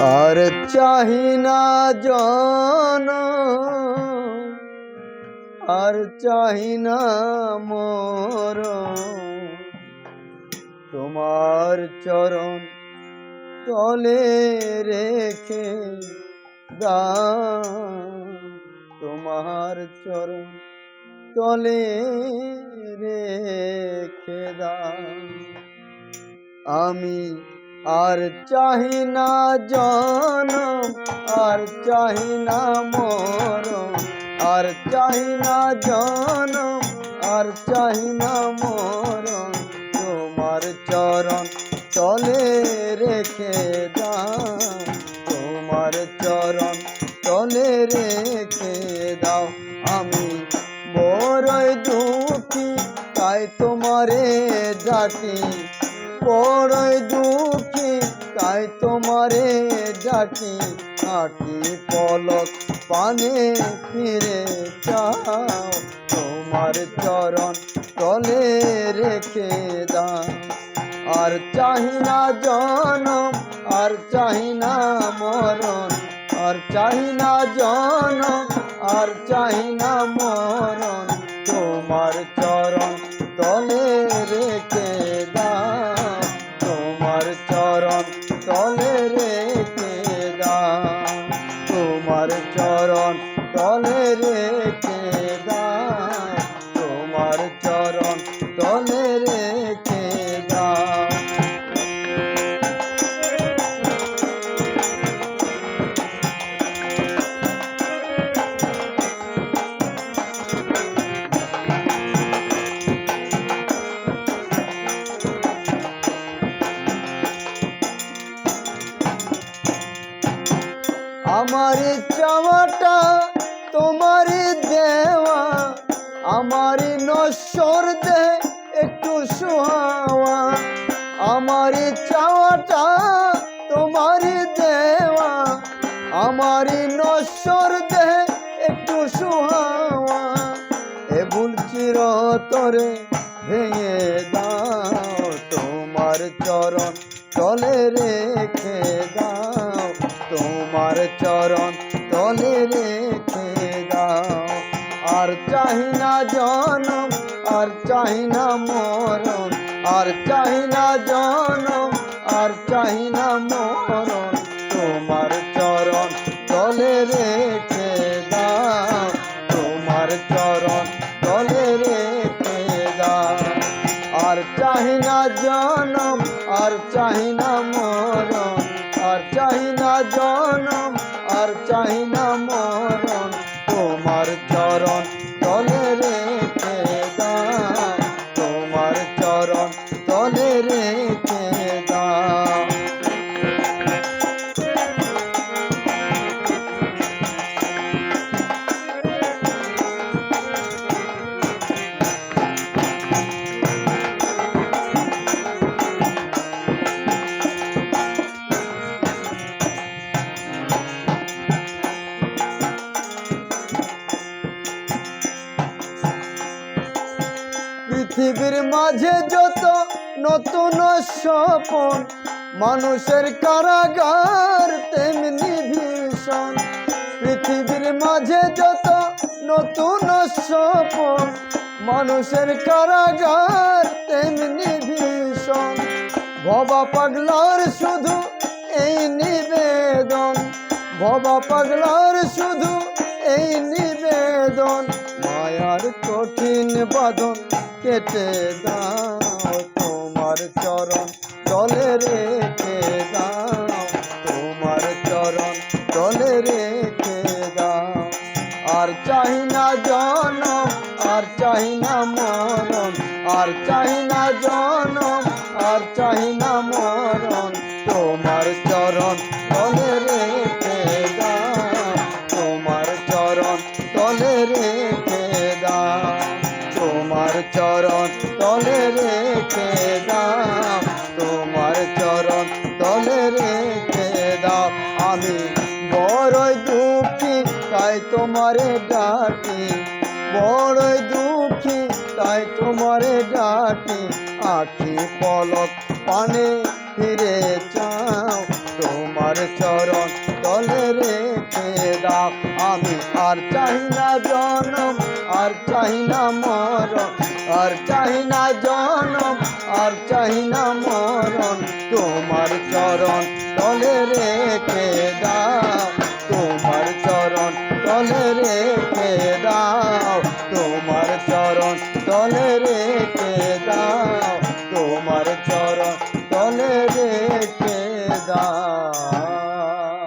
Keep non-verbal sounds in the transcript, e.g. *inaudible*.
আর চাহি না জন, আর চাহি না মর। তোমার চরণ তলে রেখে দা তোমার চরণ তলে রেখে দাও। আমি আর চাহি না জনম আর চাহি না মরম আর চাহি না জনম আর চাহি না মরম তোমার চরণ তলে রেখে দাও, তোমার চরণ তলে রেখে দাও। আমি বড়ই দুঃখী, তাই তোমারে ডাকি। বড়ই দুঃখী তাই তোমারে ডাকি আটি পলক পানে ফিরে চাও তোমার চরণ তলে রেখে দাও। আর চাহি না জনম, আর চাহি না মরণ, আর চাহি না জনম, আর চাহি না মরণ। তোমার চরণ তলে রেখে দাও। চরণ তলে রেখে দাও। আমার নশ্বর দে একটু সুহাওয়া, আমার চাওয়াটা তোমারই দেওয়া, আমার নশ্বর দে একটু সুহাওয়া, এ ভুল চিরতরে ভেঙে দাও, তোমার চরণ চলে রেখে দাও, তোমার চরণ আর চাহি না জনম, আর চাহি না মরণ, আর চাহি না জনম, আর চাহি না মরণ। তোমার চরণ তলে রেখে দাও, তোমার চরণ তলে রেখে দাও। আর চাহি না জনম, আর চাহি না মরণ, আর চাহি না জনম, আর চাহি না মরণ। তলে *laughs* পৃথিবীর মাঝে যত নতুন স্বপন, মানুষের কারাগার তেমনি ভীষণ। পৃথিবীর মাঝে যত নতুন স্বপন, মানুষের কারাগার তেমনি ভীষণ। ভবা পাগলার শুধু এই নিবেদন, ভবা পাগলার শুধু এই নিবেদন, মায়ার কঠিন বাঁধন। কেটে দাও তোমার চরণ তলে রেখে দাও। তোমার চরণ তলে রেখে দাও। আর চাহি না জনম, আর চাহি না মরণ। আর চাহি না জনম, আর চাহি না মরণ। তোমার চরণ রেখে দাও, তোমার চরণ তলে রেখে দাও। আমি বড়ই দুঃখী, তাই তোমারে ডাকি। বড়ই দুঃখী, তাই তোমারে ডাকি। আখি পলক পানে ফিরে চাও তোমার চরণ তলে রেখে দাও। আমি আর চাই না জনম, আর চাই না চাই না মরণ তোমার চরণ তলে রেখে দাও।